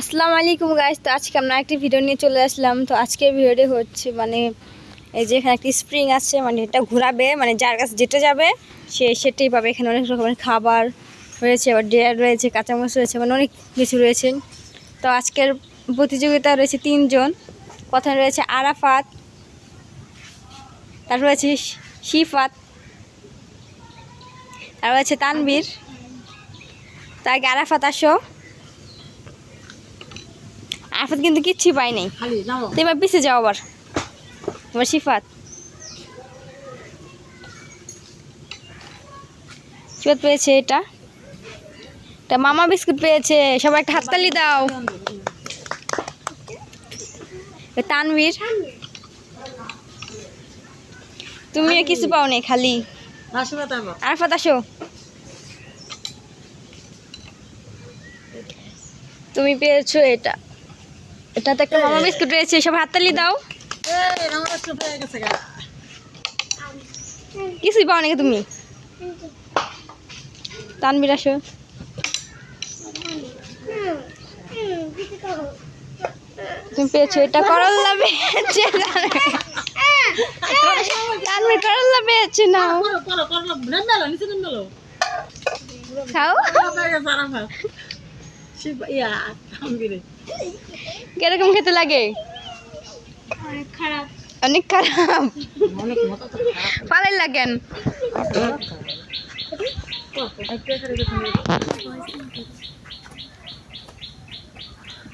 আসসালামু আলাইকুম গাইস তো আজকে আমরা একটি ভিডিও নিয়ে চলে আসলাম। তো আজকের ভিডিওটি হচ্ছে মানে এই যে এখানে একটি স্প্রিং আছে মানে এটা ঘোরাবে মানে যার কাছে যেতে যাবে, সে সেটাই পাবে। এখানে অনেক রকমের খাবার রয়েছে, আবার ডেয়ার রয়েছে কাঁচামচ রয়েছে মানে অনেক কিছু রয়েছে। তো আজকের প্রতিযোগিতা রয়েছে তিনজন। প্রথমে রয়েছে আরাফাত, তারপর রয়েছে শিফাত, তারপর রয়েছে তানবীর আগে আরাফাত আসো। আরাফাত কিন্তু কিচ্ছু পাই নাই। তো এবার পিছিয়ে যাও আবার। এবার শিফাত। শিফাত পেয়েছে এটা। এটা মামা বিস্কুট পেয়েছে সবাই একটা হাততালি দাও। তানভীর। তুমিও কিছু পাও নি খালি আরাফাত আসো। তুমি পেয়েছ এটা। এটাতে একটা মামা বিস্কুট রয়েছে সব হাততালি দাও। কিছুই পাও নাকি তুমি? তানবির আসো। তুমি পেয়েছ এটা করল্লা পেয়েছে তানবির করল্লা পেয়েছে না। খাও। ইয়া কীরকম খেতে লাগে? অনেক খারাপ। অনেক তো লাগেন।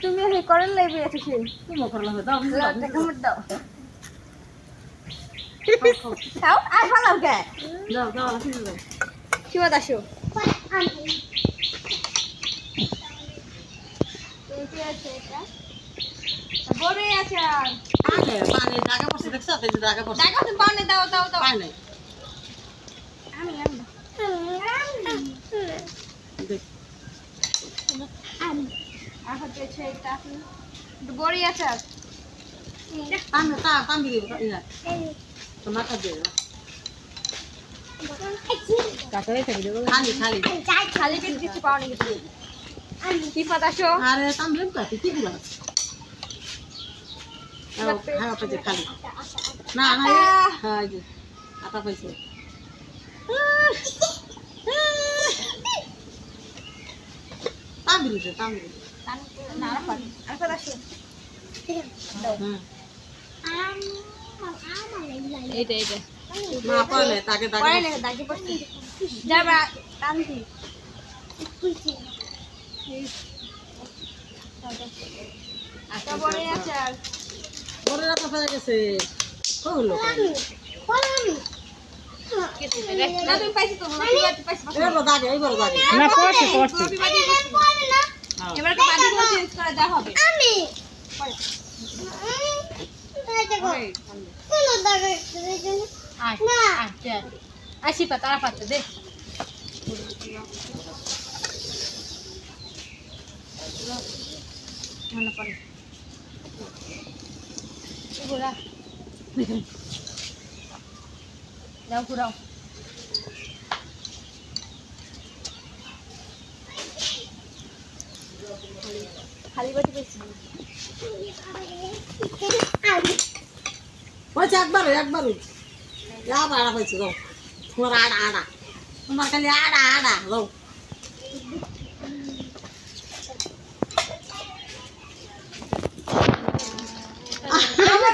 তুমি সেই করল্লাই পেয়েছ সেই তুমি করলা দাও কামড় দাও। খাও আর ভালো কে দাও দাও রাসুবা দাও। শিবাদ আসো। বড়ই আছে আর। আগে পানি জায়গা পড়ছে দেখছ? যে জায়গা পড়ছে। দেখো তুমি পাওনে দাও দাও দাও। পানি আমি আমি। দেখ। আর হচ্ছে এটা। বড়ি আছে আর। পানি তা তো থাকি দেবো। খালি খালি। খালি কিছু নাকি কি পাত আরে কামবিরে তো কি দিলা হ্যাঁ খালি না না হ্যাঁ আটা পাইছে তামিল রে তামিল না আর পাত আর পাত আসো হ্যাঁ এইটা এইটা না পারলে তাকে দাগে না যাবা টানতি আচ্ছা বড়ই আছে আর বড় রাতা পেয়ে গেছে কইলো না তুমি পাইছো তো তুমি পাইছো এবার দাগে এবার দাগে না করছে করছে এবার তো বাদি গুলো চেঞ্জ করে দেওয়া হবে আমি আসি পা তারা পাচ্ছে দে মনে পড়ে ঘুরা দাও ঘুরাও খালি বাটি পেয়েছি হয়েছে একবার একবার আবার আড়া হয়েছে যাও তোমার আড়া আড়া তোমার খালি আড়া আড়া যাও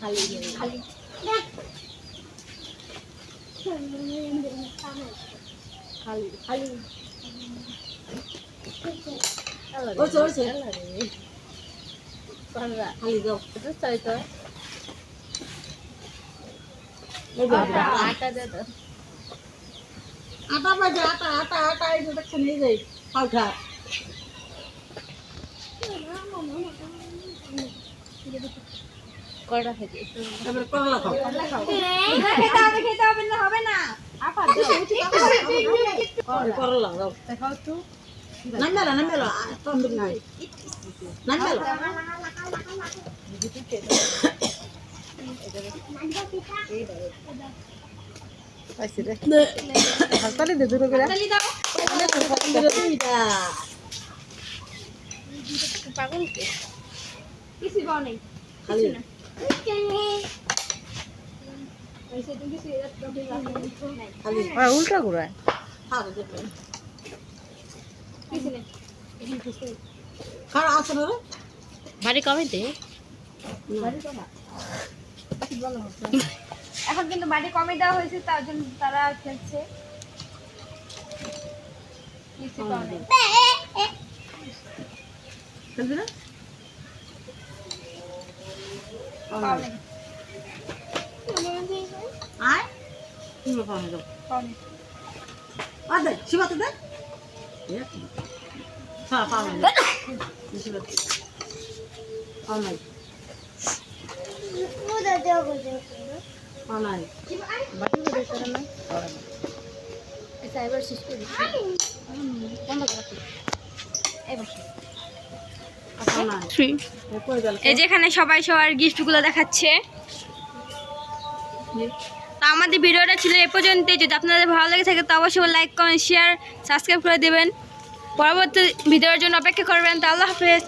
খালি। খালি আটা। বাজে আটা আটা আটা এই যে দেখছেন এই যে পাউঠা কয়টা থেকে এবার করলা খাও। খেতে হবে খেতে হবে না হবে না। নামেলা নামেলা নাই নামেলা হাততালি দে দুটো করে হাততালি দাও দুইটা পাগল কে? কিছু বাও নেই খালি খালি। উল্টা ঘুরায়। বাড়ি কবে দে এখন কিন্তু বাড়ি কমে দেওয়া হয়েছে তার জন্য তারা খেলছে। কিছু পাও না পাও নেই। আয় তুমি পাও দাও পাও নেই। আর দে শিবাতে দে পাও নাই শিবাতে পাও নাই। পাও নাই। এবার শেষ করি। বন্ধ করো। এবার। পাও নাই। এ কই গেল। এই যেখানে সবাই সবার গিফটগুলো দেখাচ্ছে। তো আমাদের ভিডিওটা ছিল এ পর্যন্তই। যদি আপনাদের ভালো লেগে থাকে, তো অবশ্যই লাইক, কমেন্ট শেয়ার সাবস্ক্রাইব করে দেবেন। পরবর্তী ভিডিওর জন্য অপেক্ষা করবেন। তো আল্লাহ হাফেজ।